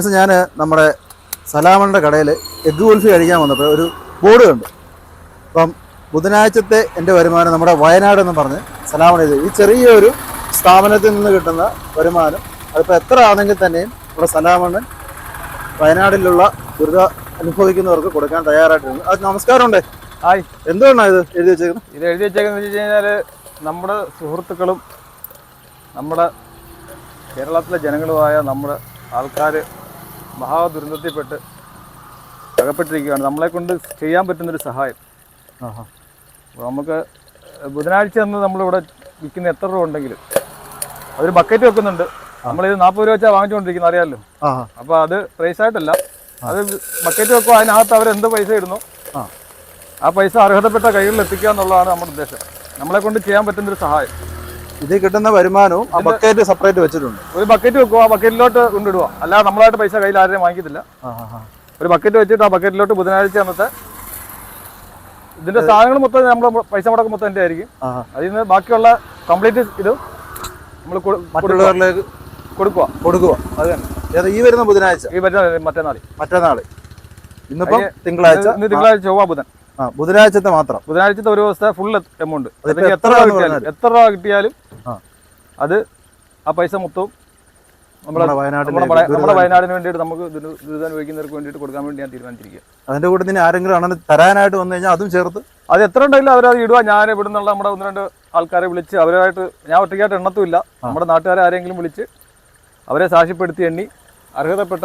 ദിവസം ഞാൻ നമ്മുടെ സലാമണിന്റെ കടയിൽ എഗ് ഗുൽഫി കഴിക്കാൻ വന്നപ്പോൾ ഒരു ബോർഡ് കണ്ടു. അപ്പം ബുധനാഴ്ചത്തെ എന്റെ വരുമാനം നമ്മുടെ വയനാട് എന്ന് പറഞ്ഞ് സലാമണി ചെയ്തു. ഈ ചെറിയൊരു സ്ഥാപനത്തിൽ നിന്ന് കിട്ടുന്ന വരുമാനം അതിപ്പോൾ എത്ര ആണെങ്കിൽ തന്നെയും നമ്മുടെ സലാമണ്ണൻ വയനാട്ടിലുള്ള ദുരിത അനുഭവിക്കുന്നവർക്ക് കൊടുക്കാൻ തയ്യാറായിട്ടുണ്ട്. അത് നമസ്കാരമുണ്ടേ. ഹായ്. എന്തുകൊണ്ടാണ് ഇത് എഴുതി വെച്ചേക്കുന്നത്? ഇത് എഴുതി വെച്ചേക്കുന്നത് വെച്ച് കഴിഞ്ഞാൽ നമ്മുടെ സുഹൃത്തുക്കളും നമ്മുടെ കേരളത്തിലെ ജനങ്ങളുമായ നമ്മുടെ ആൾക്കാർ മഹാദുരന്തത്തിൽപ്പെട്ട് അകപ്പെട്ടിരിക്കുകയാണ്. നമ്മളെ കൊണ്ട് ചെയ്യാൻ പറ്റുന്നൊരു സഹായം. അപ്പോൾ നമുക്ക് ബുധനാഴ്ച അന്ന് നമ്മളിവിടെ വിൽക്കുന്ന എത്ര രൂപ ഉണ്ടെങ്കിലും അതൊരു ബക്കറ്റ് വെക്കുന്നുണ്ട്. നമ്മളിത് നാൽപ്പത് രൂപ വെച്ചാൽ വാങ്ങിച്ചുകൊണ്ടിരിക്കുന്നത് അറിയാമല്ലോ അപ്പോൾ അത് പ്രൈസ് ആയിട്ടല്ല. അത് ബക്കറ്റ് വെക്കുക അതിനകത്ത് അവർ എന്ത് പൈസ ഇടുന്നു. ആ. പൈസ അർഹതപ്പെട്ട കൈകളിൽ എത്തിക്കുക എന്നുള്ളതാണ് നമ്മുടെ ഉദ്ദേശം. നമ്മളെ കൊണ്ട് ചെയ്യാൻ പറ്റുന്നൊരു സഹായം. ഇതിൽ കിട്ടുന്ന വരുമാനവും ആ ബക്കറ്റ് സെപ്പറേറ്റ് വെച്ചിട്ടുണ്ട്. ഒരു ബക്കറ്റ് വെക്കുക ആ ബക്കറ്റിലോട്ട് കൊണ്ടിടുക അല്ലാതെ നമ്മളായിട്ട് പൈസ കയ്യിൽ ആരെയും വാങ്ങിക്കത്തില്ല ഒരു ബക്കറ്റ് വെച്ചിട്ട് ആ ബക്കറ്റിലോട്ട് ബുധനാഴ്ച അന്നത്തെ ഇതിന്റെ സാധനങ്ങൾ മൊത്തം നമ്മൾ പൈസ മുടക്കം മൊത്തം എന്റെ ആയിരിക്കും. അതിൽ നിന്ന് ബാക്കിയുള്ള കംപ്ലീറ്റ് ഇത് നമ്മൾ മറ്റുള്ളവരിലേക്ക് കൊടുക്കുക കൊടുക്കുക അത് തന്നെ. ഈ വരുന്ന ബുധനാഴ്ച? ഈ വരുന്ന മറ്റന്നാൾ മറ്റന്നാൾ ഇന്നിപ്പം തിങ്കളാഴ്ച. ഇന്ന് തിങ്കളാഴ്ച ചൊവ്വ ബുധൻ. ബുധനാഴ്ചത്തെ മാത്രം. ബുധനാഴ്ചത്തെ ഒരു ദിവസത്തെ ഫുൾ എമൗണ്ട് എത്ര രൂപ കിട്ടിയാലും എത്ര രൂപ കിട്ടിയാലും. അത് ആ പൈസ മൊത്തവും നമ്മുടെ വയനാടിന് വേണ്ടിയിട്ട് നമുക്ക് ദുരി- ദുരിതാനുഭവിക്കുന്നവർക്ക് വേണ്ടിയിട്ട് കൊടുക്കാൻ വേണ്ടി ഞാൻ തീരുമാനിച്ചിരിക്കുക അതിന്റെ കൂടെ നിന്ന് ആരെങ്കിലും ആണെന്ന് തരാനായിട്ട് വന്നു കഴിഞ്ഞാൽ അതും ചേർത്ത്? അത് എത്ര ഉണ്ടെങ്കിലും അവരത് ഇടുക. ഞാൻ ഇവിടെ നിന്നുള്ള നമ്മുടെ ഒന്ന് രണ്ട് ആൾക്കാരെ വിളിച്ച് അവരായിട്ട് ഞാൻ ഒറ്റയ്ക്കായിട്ട് എണ്ണത്തുമില്ല. നമ്മുടെ നാട്ടുകാരെ ആരെങ്കിലും വിളിച്ച് അവരെ സാക്ഷ്യപ്പെടുത്തി എണ്ണി അർഹതപ്പെട്ട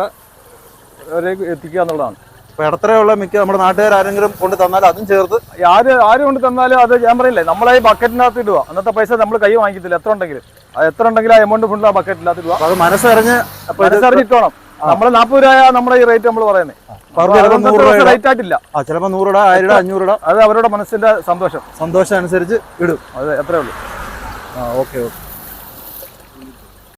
അവരേക്ക് എത്തിക്കുക എന്നുള്ളതാണ്. അപ്പൊ ഇടത്തരയുള്ള മിക്ക നമ്മുടെ നാട്ടുകാർ ആരെങ്കിലും കൊണ്ട് തന്നാൽ അതും ചേർത്ത് ആര് ആര് കൊണ്ട് തന്നാലും അത് ഞാൻ പറയില്ലേ നമ്മളെ ഈ ബക്കറ്റിനകത്ത് ഇടുക. അന്നത്തെ പൈസ നമ്മൾ കൈ വാങ്ങിക്കത്തില്ല എത്ര ഉണ്ടെങ്കിലും. അത് എത്ര ഉണ്ടെങ്കിലും ആ എമൗണ്ട് ഫുള്ള് ആ ബക്കറ്റിനകത്ത് ഇടുക. അത് മനസ്സറിഞ്ഞ് മനസ്സറിഞ്ഞിട്ടോണം നമ്മൾ നാൽപ്പത് രൂപ നമ്മുടെ ഈ റേറ്റ് നമ്മൾ പറയുന്നത് റേറ്റ് ആയിട്ടില്ല. ആ ചിലപ്പോൾ നൂറ് രൂപ ആയിരം രൂപ അഞ്ഞൂറ് രൂപ അത് അവരുടെ മനസ്സിന്റെ സന്തോഷം. സന്തോഷം അനുസരിച്ച് ഇടും. അത് എത്രയേ ഉള്ളൂ. ആ ഓക്കെ ഓക്കെ.